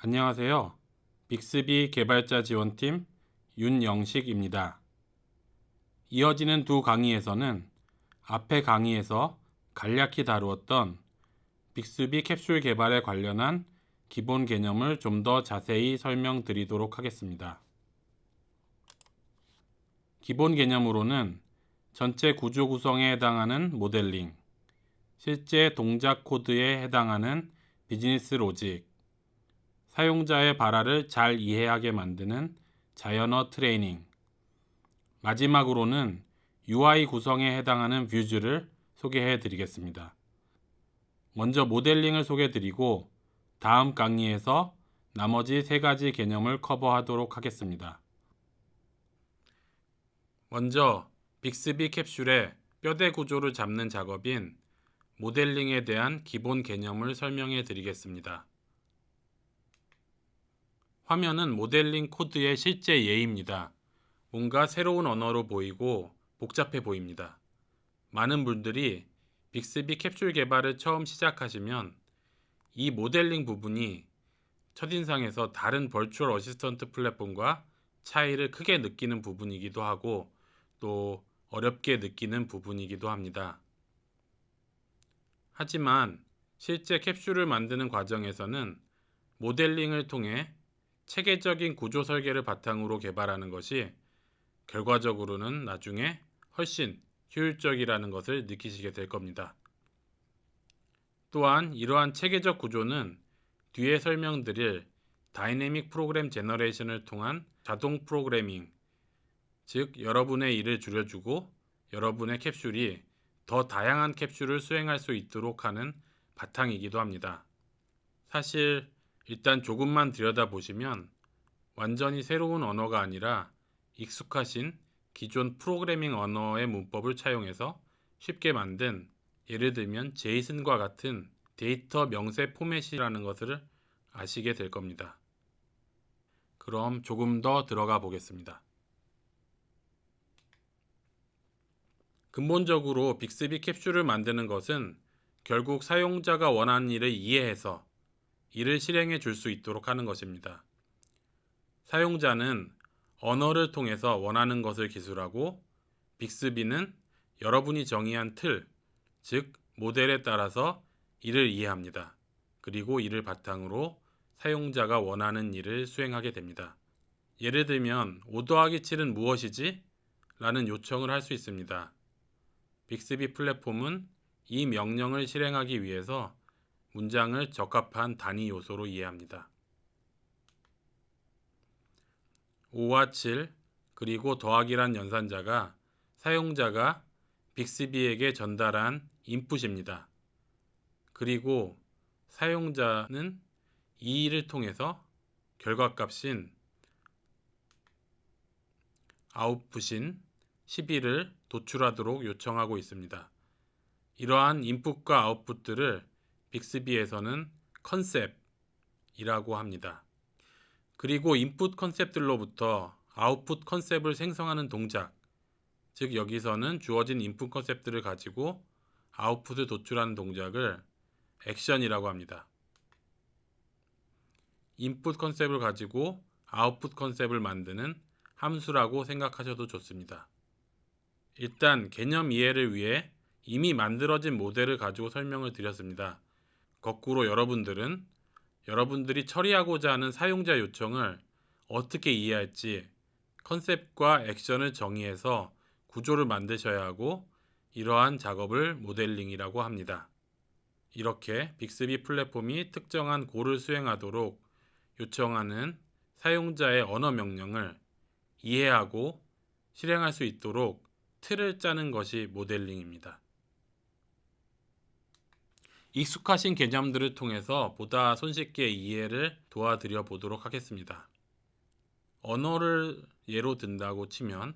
안녕하세요. 빅스비 개발자 지원팀 윤영식입니다. 이어지는 두 강의에서는 앞의 강의에서 간략히 다루었던 빅스비 캡슐 개발에 관련한 기본 개념을 좀 더 자세히 설명드리도록 하겠습니다. 기본 개념으로는 전체 구조 구성에 해당하는 모델링, 실제 동작 코드에 해당하는 비즈니스 로직, 사용자의 발화를 잘 이해하게 만드는 자연어 트레이닝, 마지막으로는 UI 구성에 해당하는 뷰즈를 소개해 드리겠습니다. 먼저 모델링을 소개해 드리고 다음 강의에서 나머지 세 가지 개념을 커버하도록 하겠습니다. 먼저 빅스비 캡슐의 뼈대 구조를 잡는 작업인 모델링에 대한 기본 개념을 설명해 드리겠습니다. 화면은 모델링 코드의 실제 예입니다. 뭔가 새로운 언어로 보이고 복잡해 보입니다. 많은 분들이 빅스비 캡슐 개발을 처음 시작하시면 이 모델링 부분이 첫인상에서 다른 벌추얼 어시스턴트 플랫폼과 차이를 크게 느끼는 부분이기도 하고 또 어렵게 느끼는 부분이기도 합니다. 하지만 실제 캡슐을 만드는 과정에서는 모델링을 통해 체계적인 구조 설계를 바탕으로 개발하는 것이 결과적으로는 나중에 훨씬 효율적이라는 것을 느끼시게 될 겁니다. 또한 이러한 체계적 구조는 뒤에 설명드릴 다이내믹 프로그램 제너레이션을 통한 자동 프로그래밍, 즉 여러분의 일을 줄여주고 여러분의 캡슐이 더 다양한 캡슐을 수행할 수 있도록 하는 바탕이기도 합니다. 사실 일단 조금만 들여다보시면 완전히 새로운 언어가 아니라 익숙하신 기존 프로그래밍 언어의 문법을 차용해서 쉽게 만든 예를 들면 제이슨과 같은 데이터 명세 포맷이라는 것을 아시게 될 겁니다. 그럼 조금 더 들어가 보겠습니다. 근본적으로 빅스비 캡슐을 만드는 것은 결국 사용자가 원하는 일을 이해해서 이를 실행해 줄 수 있도록 하는 것입니다. 사용자는 언어를 통해서 원하는 것을 기술하고 빅스비는 여러분이 정의한 틀, 즉 모델에 따라서 이를 이해합니다. 그리고 이를 바탕으로 사용자가 원하는 일을 수행하게 됩니다. 예를 들면 5 더하기 7은 무엇이지? 라는 요청을 할 수 있습니다. 빅스비 플랫폼은 이 명령을 실행하기 위해서 문장을 적합한 단위 요소로 이해합니다. 5와 7 그리고 더하기란 연산자가 사용자가 빅스비에게 전달한 인풋입니다. 그리고 사용자는 이 일을 통해서 결과값인 아웃풋인 11을 도출하도록 요청하고 있습니다. 이러한 인풋과 아웃풋들을 빅스비에서는 컨셉이라고 합니다. 그리고 인풋 컨셉들로부터 아웃풋 컨셉을 생성하는 동작, 즉 여기서는 주어진 인풋 컨셉들을 가지고 아웃풋을 도출하는 동작을 액션이라고 합니다. 인풋 컨셉을 가지고 아웃풋 컨셉을 만드는 함수라고 생각하셔도 좋습니다. 일단 개념 이해를 위해 이미 만들어진 모델을 가지고 설명을 드렸습니다. 거꾸로 여러분들은 여러분들이 처리하고자 하는 사용자 요청을 어떻게 이해할지 컨셉과 액션을 정의해서 구조를 만드셔야 하고 이러한 작업을 모델링이라고 합니다. 이렇게 빅스비 플랫폼이 특정한 고를 수행하도록 요청하는 사용자의 언어 명령을 이해하고 실행할 수 있도록 틀을 짜는 것이 모델링입니다. 익숙하신 개념들을 통해서 보다 손쉽게 이해를 도와드려 보도록 하겠습니다. 언어를 예로 든다고 치면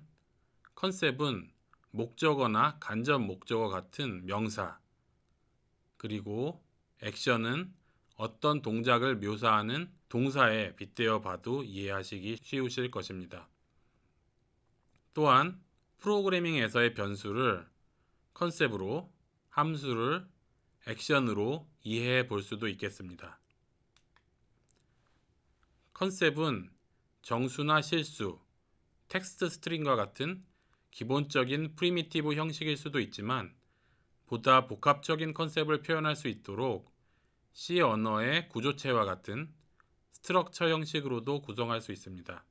컨셉은 목적어나 간접 목적어 같은 명사, 그리고 액션은 어떤 동작을 묘사하는 동사에 빗대어 봐도 이해하시기 쉬우실 것입니다. 또한 프로그래밍에서의 변수를 컨셉으로 함수를 액션으로 이해해 볼 수도 있겠습니다. 컨셉은 정수나 실수, 텍스트 스트링과 같은 기본적인 프리미티브 형식일 수도 있지만 보다 복합적인 컨셉을 표현할 수 있도록 C 언어의 구조체와 같은 스트럭처 형식으로도 구성할 수 있습니다.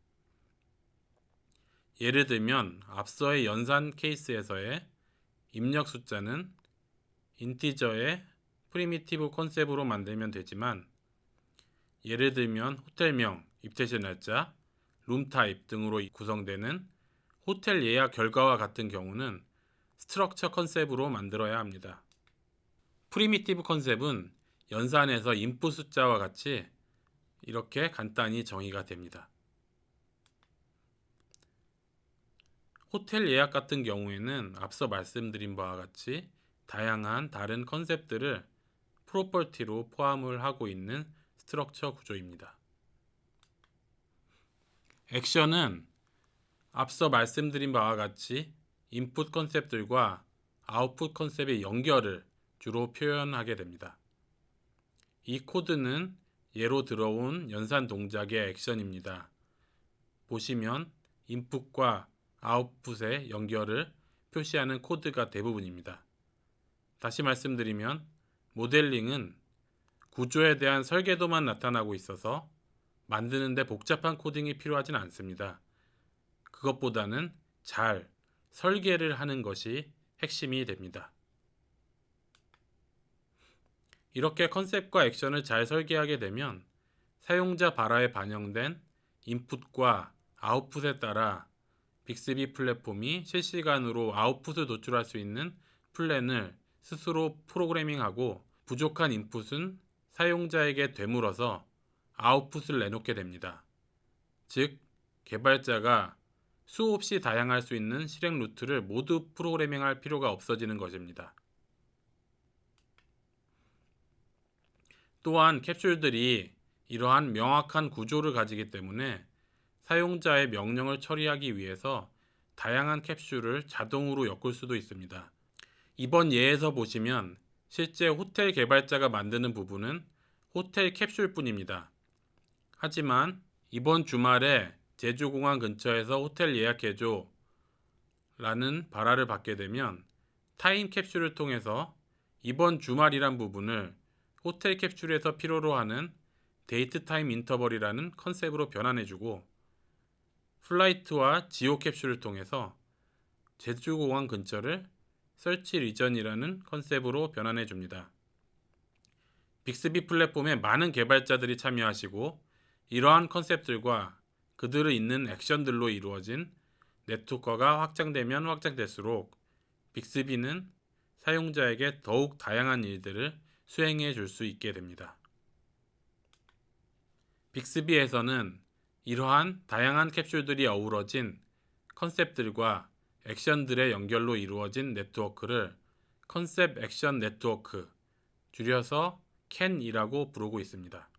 예를 들면 앞서의 연산 케이스에서의 입력 숫자는 인티저의 프리미티브 컨셉으로 만들면 되지만 예를 들면 호텔명, 입퇴실 날짜, 룸 타입 등으로 구성되는 호텔 예약 결과와 같은 경우는 스트럭처 컨셉으로 만들어야 합니다. 프리미티브 컨셉은 연산에서 인풋 숫자와 같이 이렇게 간단히 정의가 됩니다. 호텔 예약 같은 경우에는 앞서 말씀드린 바와 같이 다양한 다른 컨셉들을 프로퍼티로 포함을 하고 있는 스트럭처 구조입니다. 액션은 앞서 말씀드린 바와 같이 인풋 컨셉들과 아웃풋 컨셉의 연결을 주로 표현하게 됩니다. 이 코드는 예로 들어온 연산 동작의 액션입니다. 보시면 인풋과 아웃풋의 연결을 표시하는 코드가 대부분입니다. 다시 말씀드리면 모델링은 구조에 대한 설계도만 나타나고 있어서 만드는데 복잡한 코딩이 필요하진 않습니다. 그것보다는 잘 설계를 하는 것이 핵심이 됩니다. 이렇게 컨셉과 액션을 잘 설계하게 되면 사용자 발화에 반영된 인풋과 아웃풋에 따라 빅스비 플랫폼이 실시간으로 아웃풋을 노출할 수 있는 플랜을 스스로 프로그래밍하고 부족한 인풋은 사용자에게 되물어서 아웃풋을 내놓게 됩니다. 즉, 개발자가 수없이 다양할 수 있는 실행 루트를 모두 프로그래밍할 필요가 없어지는 것입니다. 또한 캡슐들이 이러한 명확한 구조를 가지기 때문에 사용자의 명령을 처리하기 위해서 다양한 캡슐을 자동으로 엮을 수도 있습니다. 이번 예에서 보시면 실제 호텔 개발자가 만드는 부분은 호텔 캡슐뿐입니다. 하지만 이번 주말에 제주공항 근처에서 호텔 예약해줘 라는 발화를 받게 되면 타임 캡슐을 통해서 이번 주말이란 부분을 호텔 캡슐에서 필요로 하는 데이트 타임 인터벌이라는 컨셉으로 변환해주고 플라이트와 지오 캡슐을 통해서 제주공항 근처를 설치 리전이라는 컨셉으로 변환해 줍니다. 빅스비 플랫폼에 많은 개발자들이 참여하시고 이러한 컨셉들과 그들을 잇는 액션들로 이루어진 네트워크가 확장되면 확장될수록 빅스비는 사용자에게 더욱 다양한 일들을 수행해 줄 수 있게 됩니다. 빅스비에서는 이러한 다양한 캡슐들이 어우러진 컨셉들과 액션들의 연결로 이루어진 네트워크를 컨셉 액션 네트워크, 줄여서 CAN이라고 부르고 있습니다.